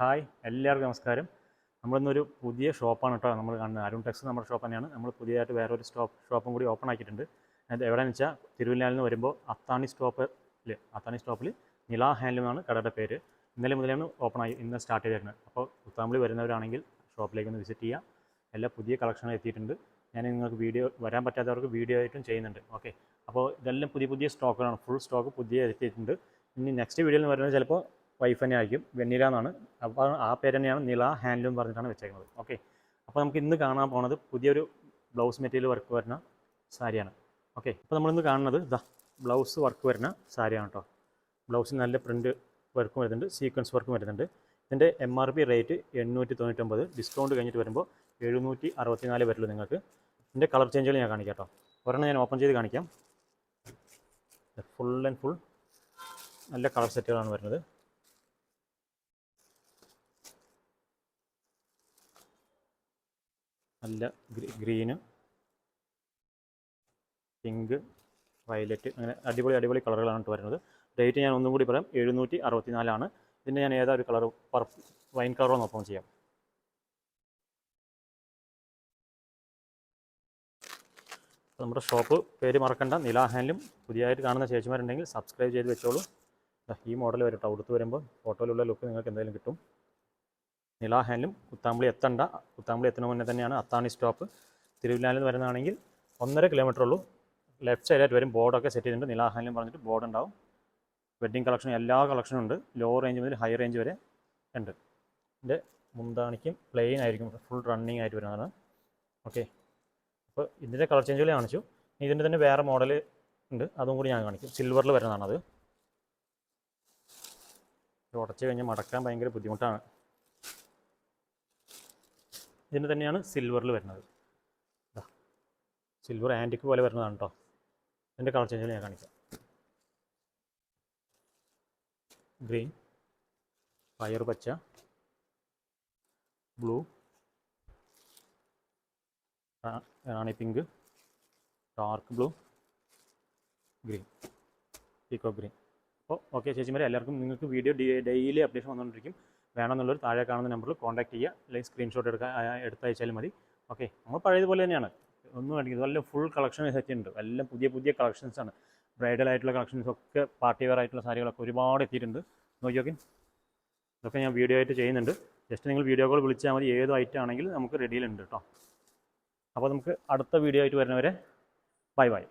Hi എല്ലാവർക്കും നമസ്കാരം. നമ്മളിന്നൊരു പുതിയ ഷോപ്പാണ് കേട്ടോ. നമ്മൾ കാണുന്നത് അരുൺ ടെക്സ് നമ്മുടെ ഷോപ്പ് തന്നെയാണ്. നമ്മൾ പുതിയതായിട്ട് വേറെ ഒരു സ്റ്റോപ്പ് ഷോപ്പും കൂടി ഓപ്പൺ ആക്കിയിട്ടുണ്ട്. അത് എവിടെയെന്ന് വെച്ചാൽ തിരുവല്ലാലിൽ നിന്ന് വരുമ്പോൾ അത്താണി സ്റ്റോപ്പിൽ അത്താണി സ്റ്റോപ്പിൽ നില ഹാൻഡ്ലൂം എന്നാണ് കടയുടെ പേര്. ഇന്നലെ മുതലാണ് ഓപ്പൺ ആയി ഇന്ന് സ്റ്റാർട്ട് ചെയ്തിരുന്നത് അപ്പോൾ കുത്താമ്പളി വരുന്നവരാണെങ്കിൽ ഷോപ്പിലേക്ക് ഒന്ന് വിസിറ്റ് ചെയ്യുക എല്ലാ പുതിയ കളക്ഷനും എത്തിയിട്ടുണ്ട്. ഞാൻ നിങ്ങൾക്ക് വീഡിയോ വരാൻ പറ്റാത്തവർക്ക് വീഡിയോ ആയിട്ടും ചെയ്യുന്നുണ്ട്. ഓക്കെ. അപ്പോൾ ഇതെല്ലാം പുതിയ പുതിയ സ്റ്റോക്കുകളാണ്. ഫുൾ സ്റ്റോക്ക് പുതിയ എത്തിയിട്ടുണ്ട്. ഇനി നെക്സ്റ്റ് വീഡിയോയിൽ വരുന്നത് ചിലപ്പോൾ വൈഫ് തന്നെ ആയിരിക്കും വെണ്ണില എന്നാണ്. അപ്പോൾ ആ പേര് തന്നെയാണ് നില ഹാൻഡ്ലൂം പറഞ്ഞിട്ടാണ് വെച്ചേക്കുന്നത്. ഓക്കെ. അപ്പോൾ നമുക്ക് ഇന്ന് കാണാൻ പോകുന്നത് പുതിയൊരു ബ്ലൗസ് മെറ്റീരിയൽ വർക്ക് വരുന്ന സാരിയാണ്. ഓക്കെ. അപ്പോൾ നമ്മളിന്ന് കാണുന്നത് ഇതാ ബ്ലൗസ് വർക്ക് വരുന്ന സാരിയാണ് കേട്ടോ ബ്ലൗസിന് നല്ല പ്രിന്റ് വർക്കും വരുന്നുണ്ട്. സീക്വൻസ് വർക്കും വരുന്നുണ്ട്. ഇതിന്റെ എം ആർ പി റേറ്റ് എണ്ണൂറ്റി തൊണ്ണൂറ്റൊമ്പത് ഡിസ്കൗണ്ട് കഴിഞ്ഞിട്ട് വരുമ്പോൾ എഴുന്നൂറ്റി അറുപത്തിനാല് വരുള്ളൂ നിങ്ങൾക്ക് ഇതിന്റെ കളർ ചേഞ്ചുകൾ ഞാൻ കാണിക്കാം കേട്ടോ ഒരെണ്ണം ഞാൻ ഓപ്പൺ ചെയ്ത് കാണിക്കാം. ഫുൾ ആൻഡ് ഫുൾ നല്ല കളർ സെറ്റുകളാണ് വരുന്നത്. നല്ല ഗ്രീന്. പിങ്ക് വയലറ്റ് അങ്ങനെ അടിപൊളി അടിപൊളി കളറുകളാണ് കേട്ടോ വരുന്നത്. റേറ്റ് ഞാൻ ഒന്നും കൂടി പറയാം എഴുന്നൂറ്റി അറുപത്തിനാലാണ് ഇതിന്റെ ഞാൻ ഏതാ ഒരു കളർ പർപ്പ് വൈൻ കളറോ നോക്കാം ചെയ്യാം. നമ്മുടെ ഷോപ്പ് പേര് മറക്കണ്ട. നിലാ ഹാൻഡിലും പുതിയതായിട്ട് കാണുന്ന ചേച്ചിമാരുണ്ടെങ്കിൽ സബ്സ്ക്രൈബ് ചെയ്ത് വെച്ചോളൂ. ഈ മോഡൽ വരും ടൗട്ട് വരുമ്പോൾ ഫോട്ടോയിലുള്ള ലുക്ക് നിങ്ങൾക്ക് എന്തായാലും കിട്ടും. നില ഹാൻഡ്ലും കുത്താമ്പളി എത്തണ്ട. കുത്താമ്പളി എത്തുന്ന മുന്നേ തന്നെയാണ് അത്താണി സ്റ്റോപ്പ്. തിരുവില്ലാനിൽ വരുന്നതാണെങ്കിൽ ഒന്നര കിലോമീറ്റർ ഉള്ളൂ. ലെഫ്റ്റ് സൈഡായിട്ട് വരും. ബോർഡൊക്കെ സെറ്റ് ചെയ്തിട്ടുണ്ട്. നില ഹാൻഡിലും പറഞ്ഞിട്ട് ബോർഡ് ഉണ്ടാവും. വെഡ്ഡിങ് കളക്ഷൻ എല്ലാ കളക്ഷനും ഉണ്ട്. ലോ റേഞ്ച് മുതൽ ഹൈ റേഞ്ച് വരെ ഉണ്ട്. ഇതിന്റെ മുന്താണിക്കും പ്ലെയിൻ ആയിരിക്കും. ഫുൾ റണ്ണിങ് ആയിട്ട് വരുന്നതാണ്. ഓക്കെ അപ്പോൾ ഇതിന്റെ കളർ ചേഞ്ചുകൾ കാണിച്ചു. ഇതിന്റെ തന്നെ വേറെ മോഡൽ ഉണ്ട്. അതും കൂടി ഞാൻ കാണിക്കും. സിൽവറിൽ വരുന്നതാണത്. ഉടച്ച് കഴിഞ്ഞാൽ മടക്കാൻ ഭയങ്കര ബുദ്ധിമുട്ടാണ്. ഇതിന്റെ തന്നെയാണ് സിൽവറിൽ വരുന്നത്. സിൽവർ ആന്റിക്ക് പോലെ വരുന്നതാണ് കേട്ടോ ഇതിന്റെ കളർ ചേഞ്ചുകൾ ഞാൻ കാണിക്കാം. ഗ്രീൻ പയർ പച്ച blue rani pink dark blue green peacock green അപ്പോൾ ഓക്കെ ചേച്ചിമാരെ എല്ലാവർക്കും നിങ്ങൾക്ക് വീഡിയോ ഡെയിലി അപ്ഡേഷൻ വന്നുകൊണ്ടിരിക്കും വേണമെന്നുള്ളവർ താഴെ കാണുന്ന നമ്പറിൽ കോൺടാക്ട് ചെയ്യുക അല്ലെങ്കിൽ സ്ക്രീൻഷോട്ട് എടുക്കാൻ എടുത്തയച്ചാലും മതി. ഓക്കെ നമ്മൾ പഴയതുപോലെ തന്നെയാണ്. ഒന്നും വേണമെങ്കിൽ ഇതെല്ലാം ഫുൾ കളക്ഷൻ സെറ്റ് ഉണ്ട്. എല്ലാം പുതിയ പുതിയ കളക്ഷൻസ് ആണ്. ബ്രൈഡൽ ആയിട്ടുള്ള കളക്ഷൻസ് ഒക്കെ പാർട്ടി വെയർ ആയിട്ടുള്ള സാരികളൊക്കെ ഒരുപാട് എത്തിയിട്ടുണ്ട്. നോക്കി ഇതൊക്കെ ഞാൻ വീഡിയോ ആയിട്ട് ചെയ്യുന്നുണ്ട്. ജസ്റ്റ് നിങ്ങൾ വീഡിയോ കോൾ വിളിച്ചാൽ മതി. ഏത് ഐറ്റം ആണെങ്കിലും നമുക്ക് റെഡിയിലുണ്ട് കേട്ടോ അപ്പോൾ നമുക്ക് അടുത്ത വീഡിയോ ആയിട്ട് വരുന്നവരെ ബൈ ബൈ